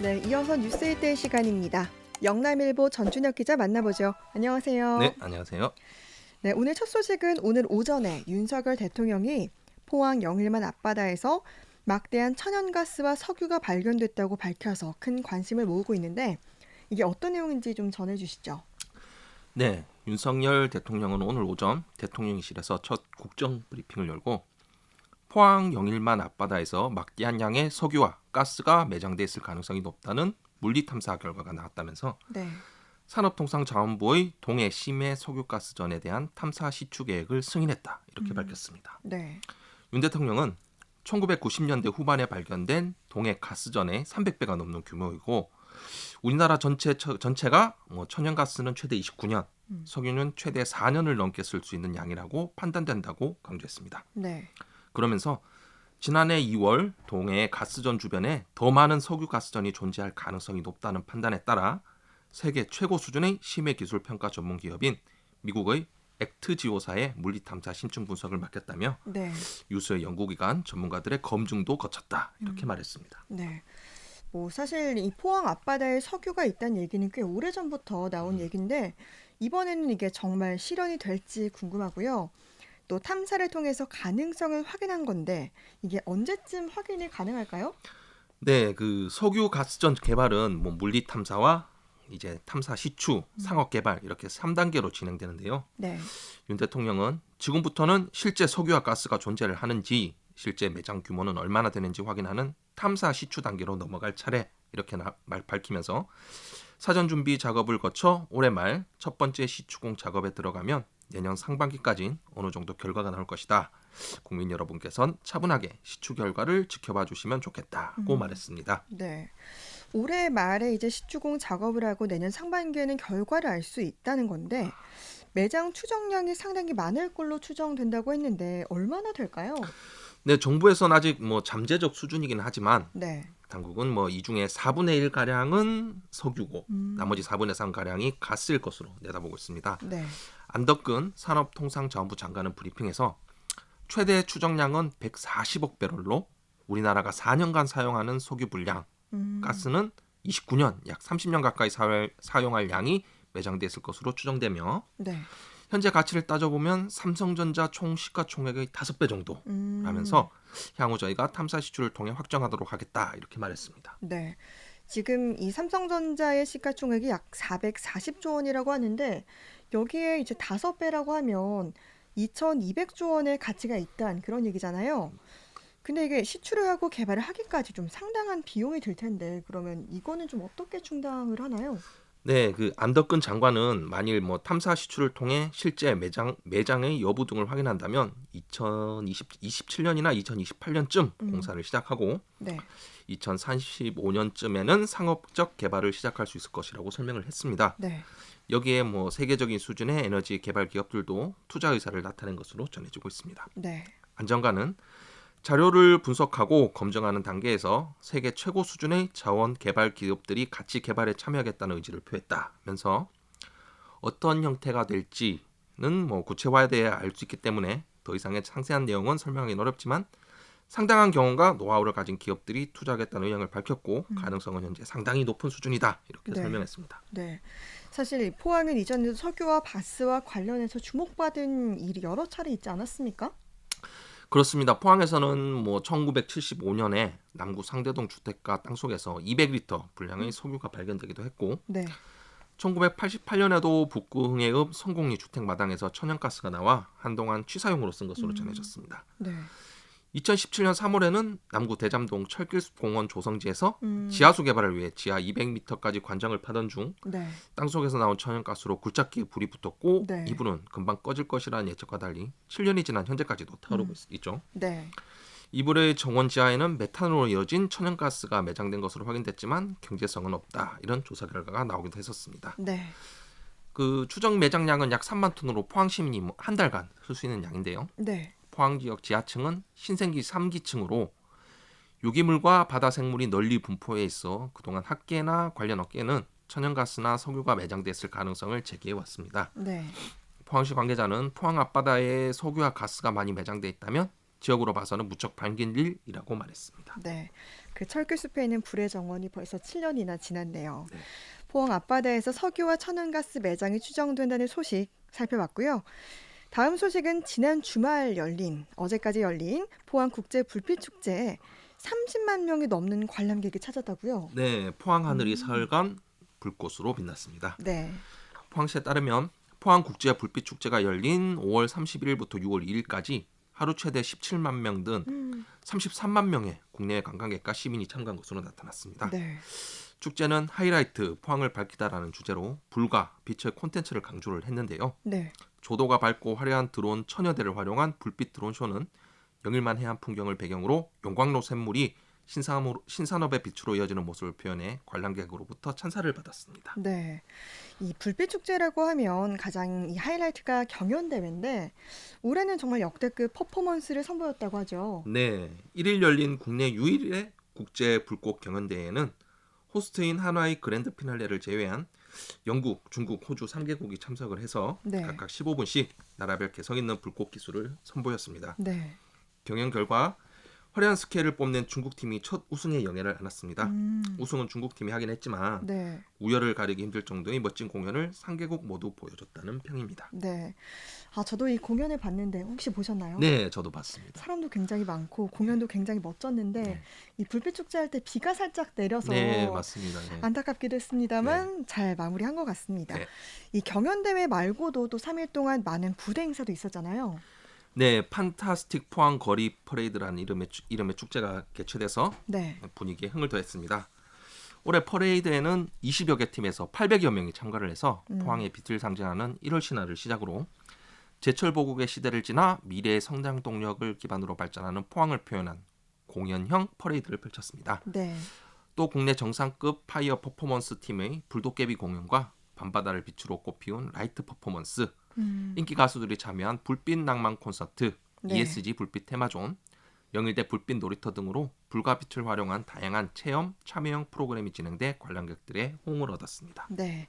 네, 이어서 뉴스에이트의 시간입니다. 영남일보 전준혁 기자 만나보죠. 안녕하세요. 네, 안녕하세요. 네, 오늘 첫 소식은 오늘 오전에 윤석열 대통령이 포항 영일만 앞바다에서 막대한 천연가스와 석유가 발견됐다고 밝혀서 큰 관심을 모으고 있는데 이게 어떤 내용인지 좀 전해주시죠. 네, 윤석열 대통령은 오늘 오전 대통령실에서 첫 국정 브리핑을 열고 포항 영일만 앞바다에서 막대한 양의 석유와 가스가 매장돼 있을 가능성이 높다는 물리 탐사 결과가 나왔다면서 네, 산업통상자원부의 동해 심해 석유가스전에 대한 탐사 시추 계획을 승인했다 이렇게 음. 밝혔습니다. 네, 윤 대통령은 1990년대 후반에 발견된 동해 가스전의 300배가 넘는 규모이고 우리나라 전체 처- 전체가 뭐 천연가스는 최대 29년, 음. 석유는 최대 4년을 넘게 쓸 수 있는 양이라고 판단된다고 강조했습니다. 네, 그러면서 지난해 2월 동해 가스전 주변에 더 많은 석유 가스전이 존재할 가능성이 높다는 판단에 따라 세계 최고 수준의 심해 기술 평가 전문 기업인 미국의 액트 지오사의 물리 탐사 심층 분석을 맡겼다며 네, 유수의 연구기관 전문가들의 검증도 거쳤다 이렇게 음. 말했습니다. 네. 뭐 사실 이 포항 앞바다에 석유가 있다는 얘기는 꽤 오래 전부터 나온 음. 얘기인데 이번에는 이게 정말 실현이 될지 궁금하고요. 또 탐사를 통해서 가능성을 확인한 건데 이게 언제쯤 확인이 가능할까요? 네, 그 석유 가스전 개발은 뭐 물리 탐사와 이제 탐사 시추, 상업 개발 이렇게 3단계로 진행되는데요. 네, 윤 대통령은 지금부터는 실제 석유와 가스가 존재를 하는지 실제 매장 규모는 얼마나 되는지 확인하는 탐사 시추 단계로 넘어갈 차례 이렇게 나, 말 밝히면서 사전 준비 작업을 거쳐 올해 말 첫 번째 시추공 작업에 들어가면 내년 상반기까지 어느 정도 결과가 나올 것이다. 국민 여러분께선 차분하게 시추 결과를 지켜봐 주시면 좋겠다고 음. 말했습니다. 네. 올해 말에 이제 시추공 작업을 하고 내년 상반기에는 결과를 알 수 있다는 건데 매장 추정량이 상당히 많을 걸로 추정된다고 했는데 얼마나 될까요? 네, 정부에서는 아직 뭐 잠재적 수준이긴 하지만 네. 당국은 뭐 이 중에 4분의 1 가량은 석유고 음. 나머지 4분의 3 가량이 가스일 것으로 내다보고 있습니다. 네. 안덕근 산업통상자원부 장관은 브리핑에서 최대 추정량은 140억 배럴로 우리나라가 4년간 사용하는 석유 분량, 음. 가스는 29년 약 30년 가까이 사용할, 사용할 양이 매장돼 있을 것으로 추정되며 네. 현재 가치를 따져보면 삼성전자 총 시가총액의 5배 정도 음. 라면서 향후 저희가 탐사 시추를 통해 확정하도록 하겠다 이렇게 말했습니다. 네. 지금 이 삼성전자의 시가총액이 약 440조 원이라고 하는데 여기에 이제 다섯 배라고 하면 2,200조 원의 가치가 있다는 그런 얘기잖아요. 근데 이게 시추를 하고 개발을 하기까지 좀 상당한 비용이 들 텐데 그러면 이거는 좀 어떻게 충당을 하나요? 네, 그 안덕근 장관은 만일 뭐 탐사 시추를 통해 실제 매장 매장의 여부 등을 확인한다면 2027년이나 2028년쯤 음. 공사를 시작하고 네. 2035년쯤에는 상업적 개발을 시작할 수 있을 것이라고 설명을 했습니다. 네. 여기에 뭐 세계적인 수준의 에너지 개발 기업들도 투자 의사를 나타낸 것으로 전해지고 있습니다. 네. 안 장관은 자료를 분석하고 검증하는 단계에서 세계 최고 수준의 자원 개발 기업들이 같이 개발에 참여하겠다는 의지를 표했다면서 어떤 형태가 될지는 뭐 구체화돼야 알 수 있기 때문에 더 이상의 상세한 내용은 설명하기는 어렵지만 상당한 경험과 노하우를 가진 기업들이 투자하겠다는 의향을 밝혔고 음. 가능성은 현재 상당히 높은 수준이다 이렇게 네. 설명했습니다. 네. 사실 포항은 이전에도 석유와 가스와 관련해서 주목받은 일이 여러 차례 있지 않았습니까? 그렇습니다. 포항에서는 뭐 1975년에 남구 상대동 주택가 땅속에서 200리터 분량의 석유가 발견되기도 했고 네. 1988년에도 북구 흥해읍 성공리 주택 마당에서 천연가스가 나와 한동안 취사용으로 쓴 것으로 음. 전해졌습니다. 네. 2017년 3월에는 남구 대잠동 철길공원 조성지에서 음. 지하수 개발을 위해 지하 200m까지 관정을 파던 중 네. 땅속에서 나온 천연가스로 굴착기에 불이 붙었고 네. 이 불은 금방 꺼질 것이라는 예측과 달리 7년이 지난 현재까지도 타오르고 음. 있- 있죠. 네. 이 불의 정원 지하에는 메탄으로 이어진 천연가스가 매장된 것으로 확인됐지만 경제성은 없다. 이런 조사 결과가 나오기도 했었습니다. 네. 그 추정 매장량은 약 3만 톤으로 포항 시민이 뭐한 달간 쓸 수 있는 양인데요. 네. 포항 지역 지하층은 신생기 3기층으로 유기물과 바다 생물이 널리 분포해 있어 그동안 학계나 관련 업계는 천연가스나 석유가 매장됐을 가능성을 제기해 왔습니다. 네. 포항시 관계자는 포항 앞바다에 석유와 가스가 많이 매장돼 있다면 지역으로 봐서는 무척 반긴 일이라고 말했습니다. 네. 그 철교 숲에 있는 불의 정원이 벌써 7년이나 지났네요. 네. 포항 앞바다에서 석유와 천연가스 매장이 추정된다는 소식 살펴봤고요. 다음 소식은 지난 주말 열린 어제까지 열린 포항 국제 불빛 축제에 30만 명이 넘는 관람객이 찾았다고요. 네, 포항 하늘이 음. 사흘간 불꽃으로 빛났습니다. 네. 포항시에 따르면 포항 국제 불빛 축제가 열린 5월 31일부터 6월 2일까지 하루 최대 17만 명등 음, 33만 명의 국내 관광객과 시민이 참가한 것으로 나타났습니다. 네. 축제는 하이라이트 포항을 밝히다라는 주제로 불과 빛의 콘텐츠를 강조를 했는데요. 네. 조도가 밝고 화려한 드론 천여 대를 활용한 불빛 드론 쇼는 영일만 해안 풍경을 배경으로 용광로 샘물이 신산업, 신산업 의 빛으로 이어지는 모습을 표현해 관람객으로부터 찬사를 받았습니다. 네. 이 불빛 축제라고 하면 가장 이 하이라이트가 경연 대회인데 올해는 정말 역대급 퍼포먼스를 선보였다고 하죠. 네, 1일 열린 국내 유일의 국제 불꽃 경연 대회에는 호스트인 한화의 그랜드 피날레를 제외한 영국, 중국, 호주 3개국이 참석을 해서 네. 각각 15분씩 나라별 개성 있는 불꽃 기술을 선보였습니다. 네. 경연 결과 화려한 스케일을 뽐낸 중국 팀이 첫 우승의 영예를 안았습니다. 음, 우승은 중국 팀이 하긴 했지만 네. 우열을 가리기 힘들 정도의 멋진 공연을 3개국 모두 보여줬다는 평입니다. 네. 아, 저도 이 공연을 봤는데 혹시 보셨나요? 네, 저도 봤습니다. 사람도 굉장히 많고 공연도 굉장히 멋졌는데 네. 이 불빛 축제 할 때 비가 살짝 내려서 네, 맞습니다. 네. 안타깝기도 했습니다만 잘 마무리한 것 같습니다. 네. 이 경연 대회 말고도 또 3일 동안 많은 부대 행사도 있었잖아요. 네, 판타스틱 포항 거리 퍼레이드라는 이름의 축- 이름의 축제가 개최돼서 네. 분위기에 흥을 더했습니다. 올해 퍼레이드에는 20여 개 팀에서 800여 명이 참가를 해서 음. 포항의 빛을 상징하는 1월 신화를 시작으로 제철 보국의 시대를 지나 미래의 성장 동력을 기반으로 발전하는 포항을 표현한 공연형 퍼레이드를 펼쳤습니다. 네. 또 국내 정상급 파이어 퍼포먼스 팀의 불도깨비 공연과 밤바다를 빛으로 꽃피운 라이트 퍼포먼스, 음, 인기 가수들이 참여한 불빛 낭만 콘서트, 네. ESG 불빛 테마존, 영일대 불빛 놀이터 등으로 불과 빛을 활용한 다양한 체험, 참여형 프로그램이 진행돼 관람객들의 호응을 얻었습니다. 네.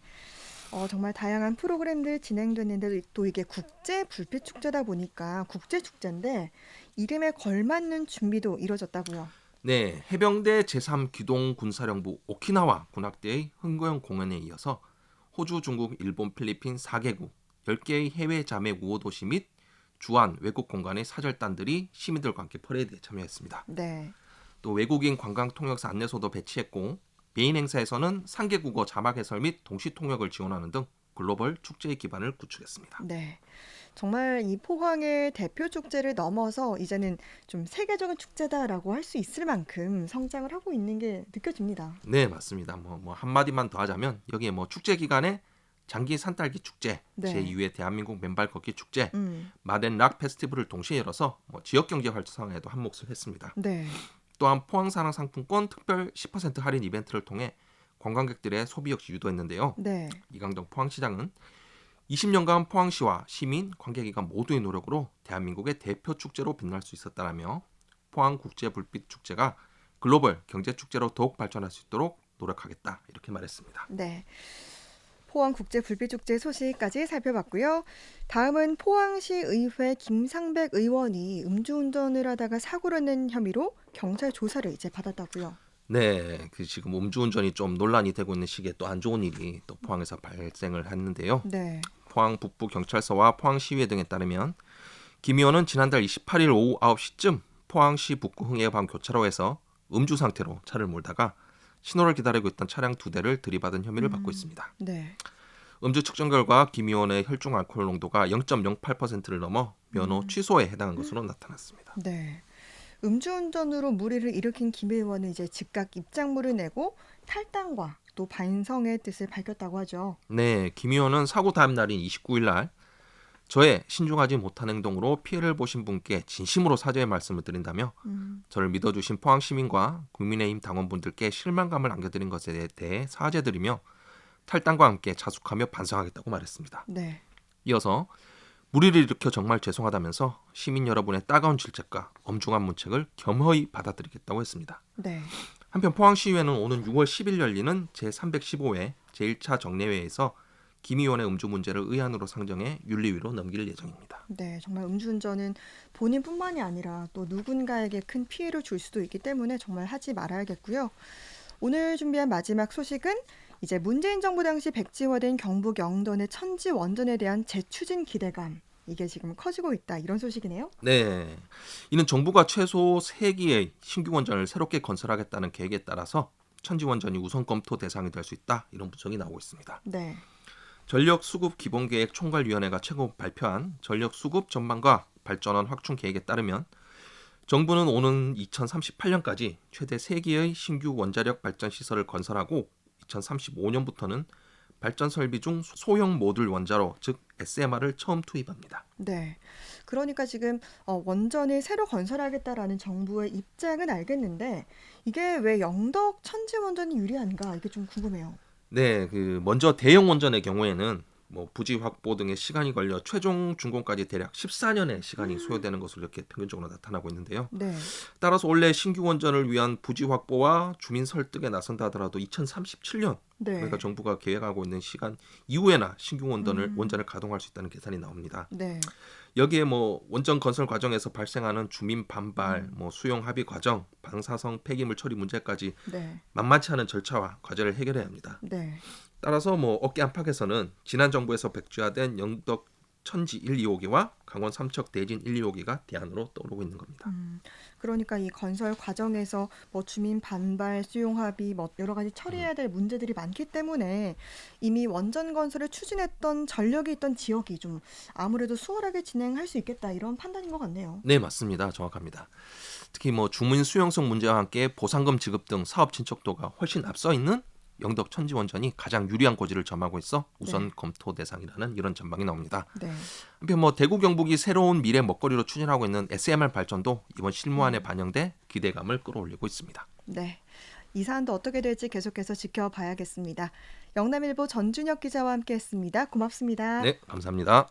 어, 정말 다양한 프로그램들 진행됐는데 또 이게 국제 불빛 축제다 보니까 국제 축제인데 이름에 걸맞는 준비도 이루어졌다고요. 네, 해병대 제3 기동 군사령부 오키나와 군악대의 흥거형 공연에 이어서 호주, 중국, 일본, 필리핀 4개국 10개의 해외 자매 우호 도시 및 주한 외국 공간의 사절단들이 시민들과 함께 퍼레이드에 참여했습니다. 네. 또 외국인 관광 통역사 안내소도 배치했고 메인 행사에서는 상계국어 자막 해설 및 동시 통역을 지원하는 등 글로벌 축제의 기반을 구축했습니다. 네. 정말 이 포항의 대표 축제를 넘어서 이제는 좀 세계적인 축제다라고 할 수 있을 만큼 성장을 하고 있는 게 느껴집니다. 네, 맞습니다. 뭐, 뭐 한마디만 더 하자면 여기에 뭐 축제 기간에 장기 산딸기 축제, 네. 제2회 대한민국 맨발 걷기 축제, 음. 마덴 락 페스티벌을 동시에 열어서 뭐 지역 경제 활성화에도 한 몫을 했습니다. 네. 또한 포항 사랑 상품권 특별 10% 할인 이벤트를 통해 관광객들의 소비 역시 유도했는데요. 네. 이강정 포항시장은 20년간 포항시와 시민, 관계기관 모두의 노력으로 대한민국의 대표 축제로 빛날 수 있었다라며 포항 국제 불빛 축제가 글로벌 경제 축제로 더욱 발전할 수 있도록 노력하겠다 이렇게 말했습니다. 네. 포항 국제 불빛 축제 소식까지 살펴봤고요. 다음은 포항시 의회 김상백 의원이 음주운전을 하다가 사고를 낸 혐의로 경찰 조사를 이제 받았다고요. 네, 그 지금 음주운전이 좀 논란이 되고 있는 시기에 또 안 좋은 일이 또 포항에서 발생을 했는데요. 네. 포항 북부 경찰서와 포항시의회 등에 따르면 김 의원은 지난달 28일 오후 9시쯤 포항시 북구 흥해방 교차로에서 음주 상태로 차를 몰다가 신호를 기다리고 있던 차량 두 대를 들이받은 혐의를 받고 음. 있습니다. 네. 음주 측정 결과 김 의원의 혈중 알코올 농도가 0.08%를 넘어 면허 음. 취소에 해당한 것으로 나타났습니다. 네. 음주운전으로 무리를 일으킨 김 의원은 이제 즉각 입장문을 내고 탈당과 또 반성의 뜻을 밝혔다고 하죠. 네, 김 의원은 사고 다음 날인 29일 날 저의 신중하지 못한 행동으로 피해를 보신 분께 진심으로 사죄의 말씀을 드린다며 음, 저를 믿어주신 포항 시민과 국민의힘 당원분들께 실망감을 안겨드린 것에 대해 사죄드리며 탈당과 함께 자숙하며 반성하겠다고 말했습니다. 네. 이어서 무리를 일으켜 정말 죄송하다면서 시민 여러분의 따가운 질책과 엄중한 문책을 겸허히 받아들이겠다고 했습니다. 네. 한편 포항시의회는 오는 6월 10일 열리는 제315회 제1차 정례회에서 김 의원의 음주 문제를 의안으로 상정해 윤리위로 넘길 예정입니다. 네, 정말 음주운전은 본인뿐만이 아니라 또 누군가에게 큰 피해를 줄 수도 있기 때문에 정말 하지 말아야겠고요. 오늘 준비한 마지막 소식은 이제 문재인 정부 당시 백지화된 경북 영돈의 천지 원전에 대한 재추진 기대감 이게 지금 커지고 있다 이런 소식이네요. 네. 이는 정부가 최소 3기의 신규 원전을 새롭게 건설하겠다는 계획에 따라서 천지 원전이 우선 검토 대상이 될 수 있다. 이런 분석이 나오고 있습니다. 네, 전력 수급 기본계획 총괄위원회가 최근 발표한 전력 수급 전망과 발전원 확충 계획에 따르면 정부는 오는 2038년까지 최대 3기의 신규 원자력 발전 시설을 건설하고 2035년부터는 발전 설비 중 소형 모듈 원자로 즉 SMR을 처음 투입합니다. 네. 그러니까 지금 어, 원전을 새로 건설하겠다라는 정부의 입장은 알겠는데 이게 왜 영덕 천지 원전이 유리한가 이게 좀 궁금해요. 네, 그 먼저 대형 원전의 경우에는 뭐 부지 확보 등의 시간이 걸려 최종 준공까지 대략 14년의 시간이 소요되는 것으로 이렇게 평균적으로 나타나고 있는데요. 네, 따라서 원래 신규 원전을 위한 부지 확보와 주민 설득에 나선다 하더라도 2037년 네, 그러니까 정부가 계획하고 있는 시간 이후에나 신규 원전을 음. 원전을 가동할 수 있다는 계산이 나옵니다. 네, 여기에 뭐 원전 건설 과정에서 발생하는 주민 반발, 음. 뭐 수용 합의 과정, 방사성 폐기물 처리 문제까지 네, 만만치 않은 절차와 과제를 해결해야 합니다. 네, 따라서 뭐 어깨 안팎에서는 지난 정부에서 백지화된 영덕 천지 1, 2호기와 강원 삼척 대진 1, 2호기가 대안으로 떠오르고 있는 겁니다. 음, 그러니까 이 건설 과정에서 뭐 주민 반발, 수용 합의, 뭐 여러 가지 처리해야 될 문제들이 많기 때문에 이미 원전 건설을 추진했던 전력이 있던 지역이 좀 아무래도 수월하게 진행할 수 있겠다 이런 판단인 것 같네요. 네, 맞습니다. 정확합니다. 특히 뭐 주민 수용성 문제와 함께 보상금 지급 등 사업 진척도가 훨씬 앞서 있는 영덕 천지 원전이 가장 유리한 고지를 점하고 있어 우선 네. 검토 대상이라는 이런 전망이 나옵니다. 네, 한편 뭐 대구 경북이 새로운 미래 먹거리로 추진하고 있는 SMR 발전도 이번 실무안에 반영돼 기대감을 끌어올리고 있습니다. 네. 이 사안도 어떻게 될지 계속해서 지켜봐야겠습니다. 영남일보 전준혁 기자와 함께했습니다. 고맙습니다. 네, 감사합니다.